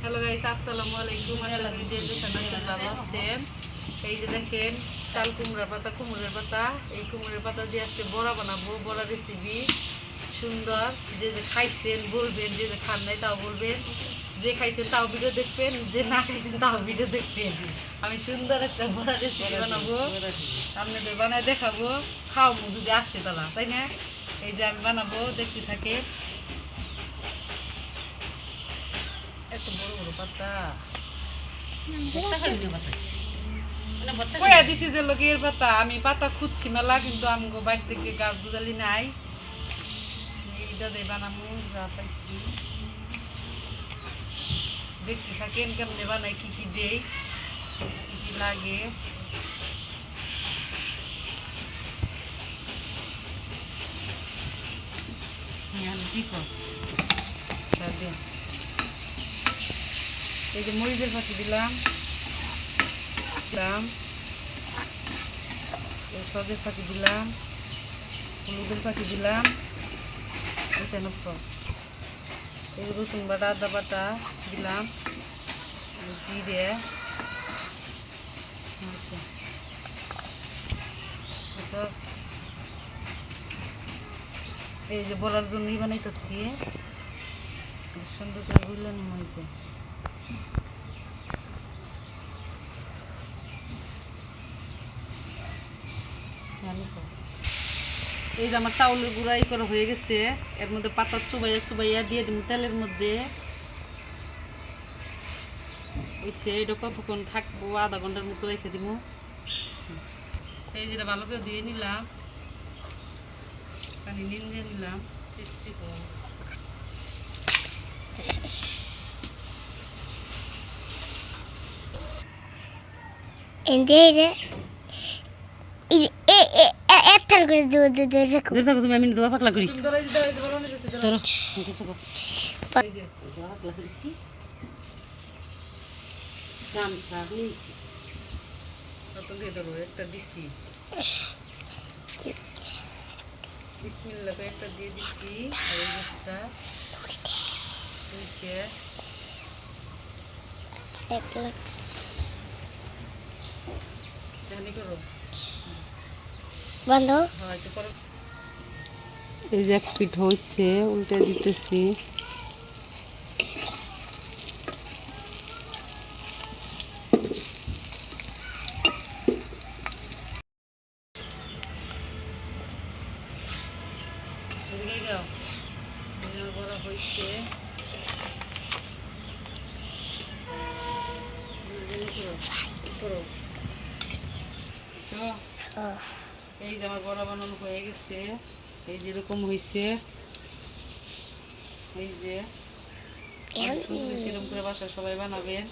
Hello guys আসসালামু আলাইকুম করি যে যেখানে আছেন ভালো আছেন। এই যে দেখেন চাল কুমড়ার পাতা কুমড়ের পাতা। এই কুমড়ের পাতা দিয়ে আজকে বড়া বানাবো। বড়া রেসিপি সুন্দর। যে যে খাইছেন বলবেন যে যে খান নাই তাও বলবেন। যে খাইছেন তাও ভিডিও দেখবেন। যে না খাইছেন তাও ভিডিও দেখবেন। আমি সুন্দর একটা বড়া রেসিপি বানাবো। আপনাদের বানায় দেখাবো। খাওয়াবো যদি আসে তারা তাই না? এই যে আমি বানাবো দেখতে থাকে এত বড় বড় পাতা। কয়া দিছি যে লোকের পাতা। আমি পাতা খুঁজছি মেলা কিন্তু আমগো বাড়ি থেকে গাছ গুজালি নাই। এইটা দিয়ে বানামু যা পাইছি। দেখতে থাকেন কেমনে বানাই কি কি দেই কি কি লাগে। ঠিক আছে এই যে মরিচের ফাঁকি দিলাম। দিলাম। সদের ফাঁকি দিলাম। হলুদের ফাঁকি দিলাম। এই রসুন বাটা, আদা বাটা দিলাম। জিরে। এই যে বলার জন্যই বানাইতেছি। সুন্দর করে বুঝলেন মধ্যে এই যে আমার চাউলের গুঁড়া ই করা হয়ে গেছে, এর মধ্যে পাতা চুবাইয়া চুবাইয়া দিয়ে দিব তেলের মধ্যে। কতক্ষণ থাকব, আধা ঘণ্টার মতো রেখে দিব এই যেটা ভালো করে দিয়ে নিলাম, পানি নিন দিয়ে নিলাম বিসমিল্লা করে একটা দিয়ে দিছি আর এই একটা দুইটা জানি করো বন্ধ এই যে এক পিঠ হয়েছে উল্টে দিতেছি এদিকে এই যে আমার বড়া বানানো হয়ে গেছে এই যে এরকম হয়েছে এই যে এরকম করে বাসায় সবাই বানাবেন।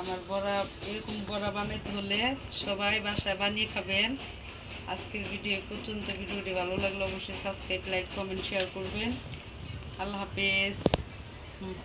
আমার বড়া এরকম বড়া বানাইতে হলে সবাই বাসায় বানিয়ে খাবেন। আজকের ভিডিও পর্যন্ত ভিডিওটি ভালো লাগলে অবশ্যই সাবস্ক্রাইব লাইক কমেন্ট শেয়ার করবেন। আল্লাহ হাফেজ। হুম।